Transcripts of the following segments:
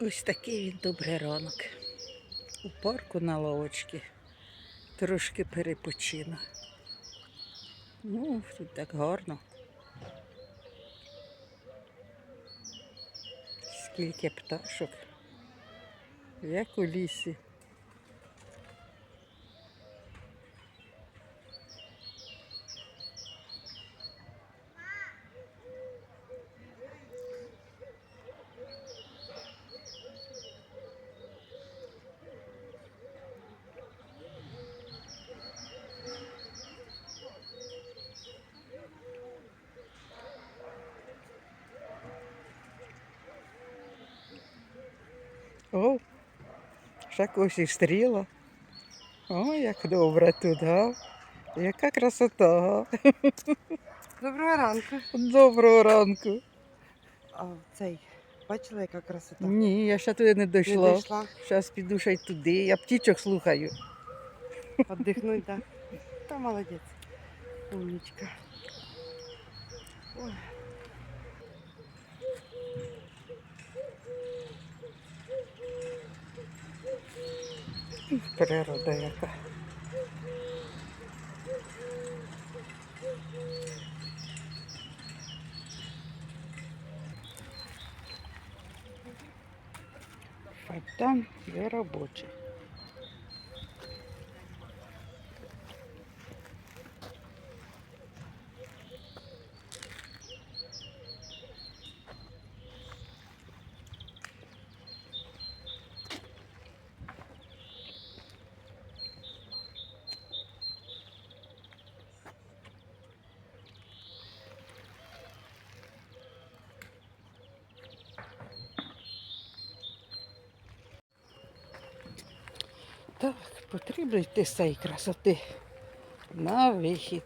Ось такий він добрий ранок. У парку на лавочці. Трошки перепочину. Ну, тут так гарно. Скільки пташок. Як у лісі. О, ще когось і стріла. О, як добре тут, га? Яка красота. га? Доброго ранку. Доброго ранку. А цей, бачила, яка красота? Ні, я ще туди не Не дійшла. дійшла. Зараз піду ще й туди. Я птічок слухаю. Отдихнуть, так. Та молодець. Умничка. Ой. Природа яка. Фонтан для робочих. Так, потрібно йти з цієї красоти на вихід.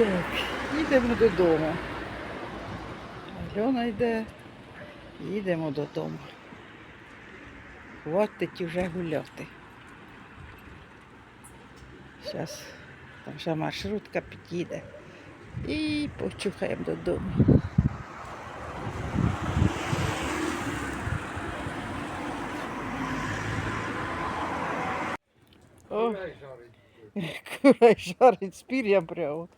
Так, їдемо додому. Альона йде, їдемо додому. Хватить вже гуляти. Зараз там ще маршрутка під'їде. І почухаємо додому. О, курай жарить з пір'ям прямо.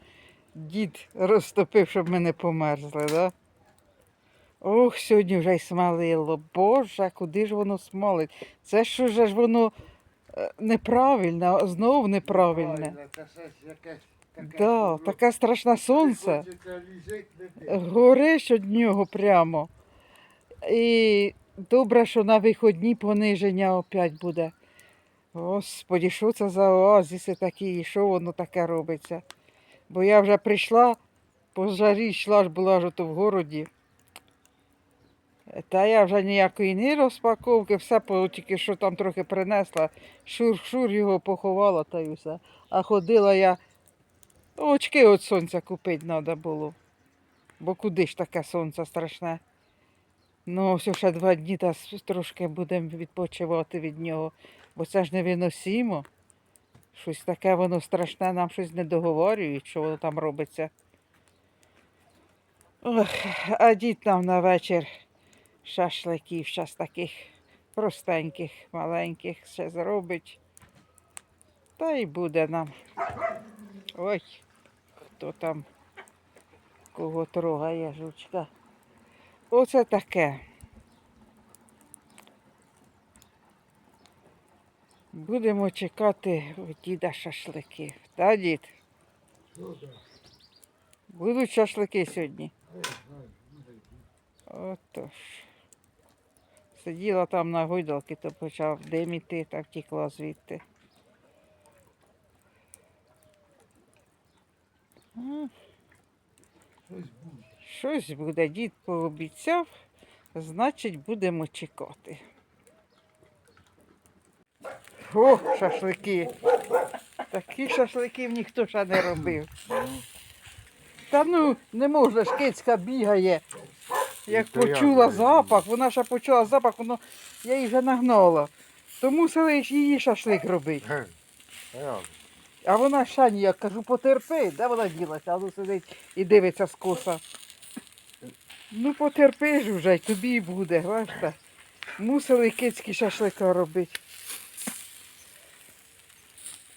Дід розтопив, щоб ми не померзли, да? Ох, сьогодні вже й смалило. Боже, куди ж воно смалить? Це що ж ж воно е, неправильне, а знов неправильне. Це щось якесь таке. Да, таке страшне сонце. Гориш від нього прямо. І добре, що на виходні пониження опять буде. Господі, що це за оазіси такі, і що воно таке робиться? Бо я вже прийшла, по жарі йшла ж була ж ото в городі. Та я вже ніякої ні розпаковки, все тільки що там трохи принесла, шур-шур його поховала та й все. А ходила я, очки від сонця купити треба було. Бо куди ж таке сонце страшне? Ну, ось ще два дні та трошки будемо відпочивати від нього, бо це ж невиносимо. Щось таке воно страшне, нам щось не договорюють, що воно там робиться. Ох, а дід нам на вечір шашликів зараз таких простеньких, маленьких ще зробить. Та й буде нам. Ой, хто там кого трогає жучка. Оце таке. Будемо чекати у діда шашлики. Та, дід? Ну. Будуть шашлики сьогодні. Отож. Сиділа там на гойдалки, то почав дим іти та втікла звідти. Щось буде, дід пообіцяв, значить будемо чекати. О, шашлики. Такі шашликів ніхто ще не робив. Та ну, не можна ж кицька бігає. Як почула запах, вона ще почула запах, воно, я її вже нагнала. То мусили ж її шашлик робити. А вона ще ніяк, кажу, потерпи, де вона ділася, а ну сидить і дивиться скоса. Ну потерпи ж вже, тобі і буде, бачите. Мусили кицькі шашлика робити.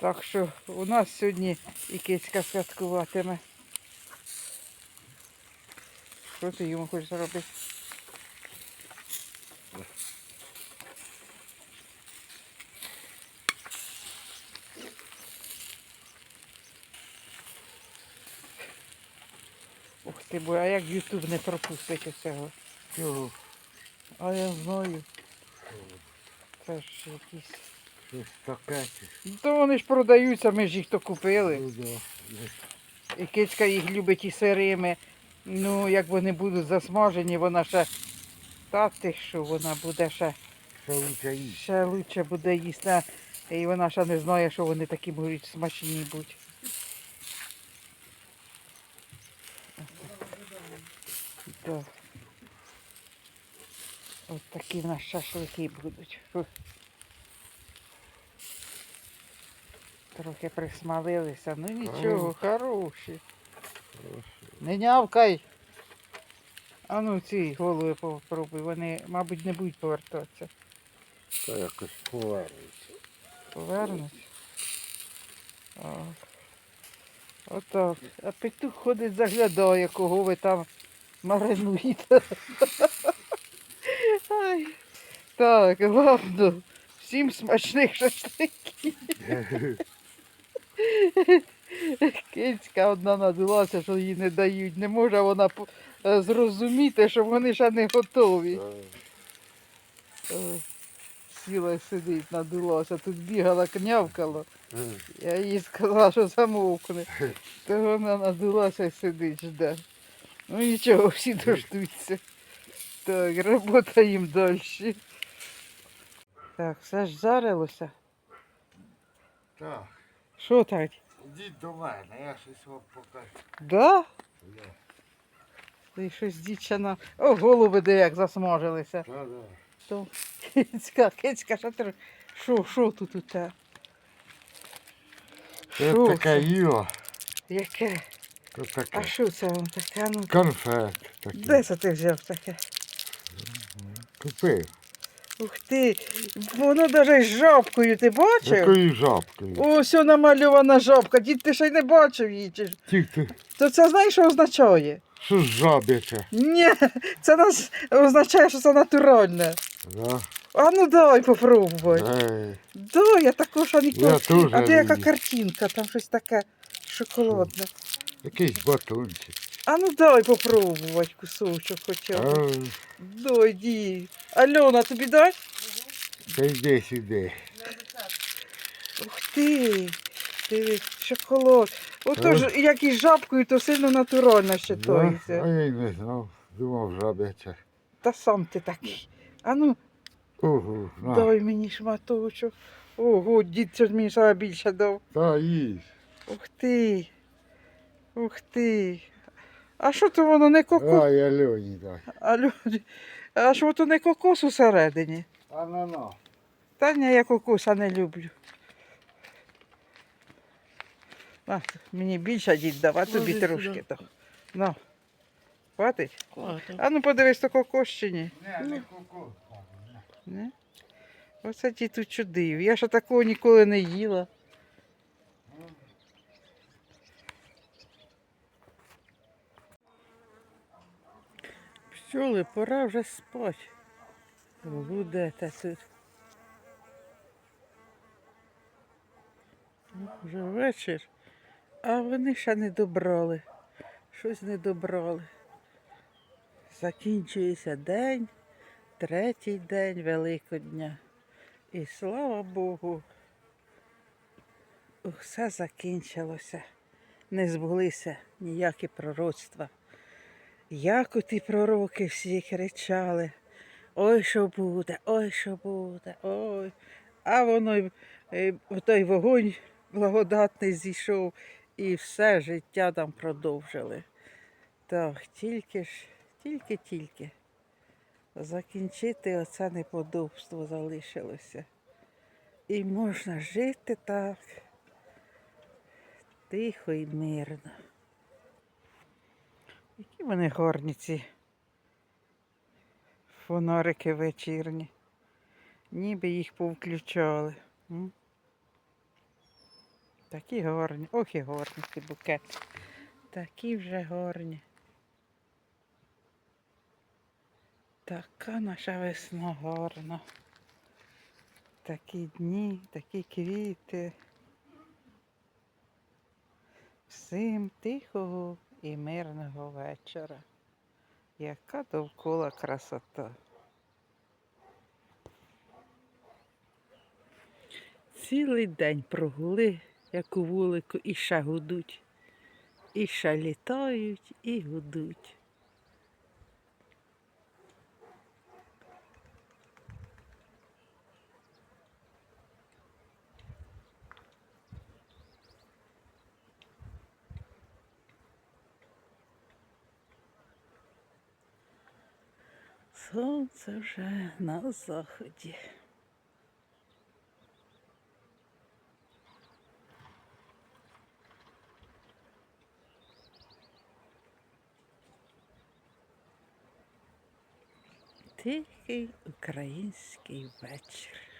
Так що у нас сьогодні і кицька святкуватиме. Що ти йому хочеш робити? Ух ти, бо а як Ютуб не пропустить усього? Чого? А я знаю. Це ж якісь. Таке. То вони ж продаються, ми ж їх то купили. Ну, да. І кицька їх любить і сирими. Ну, як вони будуть засмажені, вона ще. Та що, вона буде ще, Що лучше їсти? ще лучше буде їсти. І вона ще не знає, що вони такі будуть смачні. Так. От такі в нас шашлики будуть. Фу. Трохи присмалилися, ну нічого, хороші. Не нявкай. А ну ці голови попробуй, вони, мабуть, не будуть повертатися. Та якось повернеться. Повернуть. Отак. А петух ходить, заглядає, кого ви там маринуєте. Ай. Так, ладно. Всім смачних шашликів. Кицька одна надулася, що їй не дають. Не може вона е, зрозуміти, що вони ще не готові. Е, Сіла сидить, надулася, тут бігала, княвкала. Я їй сказала, що замовкне. То вона надулася і сидить, жде. Ну нічого, всі дождуться. Так, робота їм далі. Так, все ж зарилося. Так, Що так? ідіть до мене, я щось вам покажу. Да? Ти щось дівчина. О, голуби де як засмажилися. Та, да. То кицька, кицька, що ти? Що, що тут у тебе? Це Що таке їло, Яке? то А таке. що це воно таке? А Ну, Конфет такий. де це ти взяв таке? Купив. Ух ти, воно навіть з жабкою, ти бачив? Якою жабкою. Ось намальована жабка, дід ти ще й не бачив її. Чи... ж? То це знаєш, що означає? що ж жабяче. Ні, це нас означає, що це натуральне. Да? А ну дай попробуй. Дай, я також а ніколи. Я теж А де яка люблю. картинка, там щось таке шоколадне. якийсь батончик. А ну дай попробувати кусочок хоча б. Дай, ді. Альона, тобі дай? Та йди сюди. Ух ти. Диви, шоколад. Ото ж, як із жабкою, то сильно натурально Да? считається. А я й не знав. Думав жабяче. Та сам ти такий. А ну, Ого, на. дай мені шматочок. Ого, дід це ж мені ще більше дав. Та їж. Ух ти. Ух ти. А що то воно не кокос? А, я Льоні дай. А, люди, а що то не кокос усередині? А на на. Та ні, я кокоса не люблю. На, мені більше дід дав, а тобі Ложи трошки сюди. то. Ну. Хватить? Хватить. А ну подивись, то кокос чи ні? Не, не куку. Не? Оце ті тут чудив. Я ж такого ніколи не їла. Пчоли, пора вже спать. Гудете тут. Ну, Вже вечір, а вони ще не добрали. Щось не добрали. Закінчується день, третій день Великодня. І слава Богу, все закінчилося. не збулися ніякі пророцтва. Як оті пророки всі кричали, ой, що буде, ой, що буде, ой. А воно той вогонь благодатний зійшов і все життя там продовжили. Так, тільки ж, тільки-тільки закінчити оце неподобство залишилося. І можна жити так тихо і мирно. Які вони гарні ці фонарики вечірні. Ніби їх повключали. м? Такі гарні. Ох і гарні ці букети. Такі вже гарні. Така наша весна гарна. Такі дні, такі квіти. Всім тихого і мирного вечора. Яка довкола красота. Цілий день прогули, як у вулику, і ще гудуть. І ще літають, і гудуть. Сонце вже на заході. Тихий український вечір.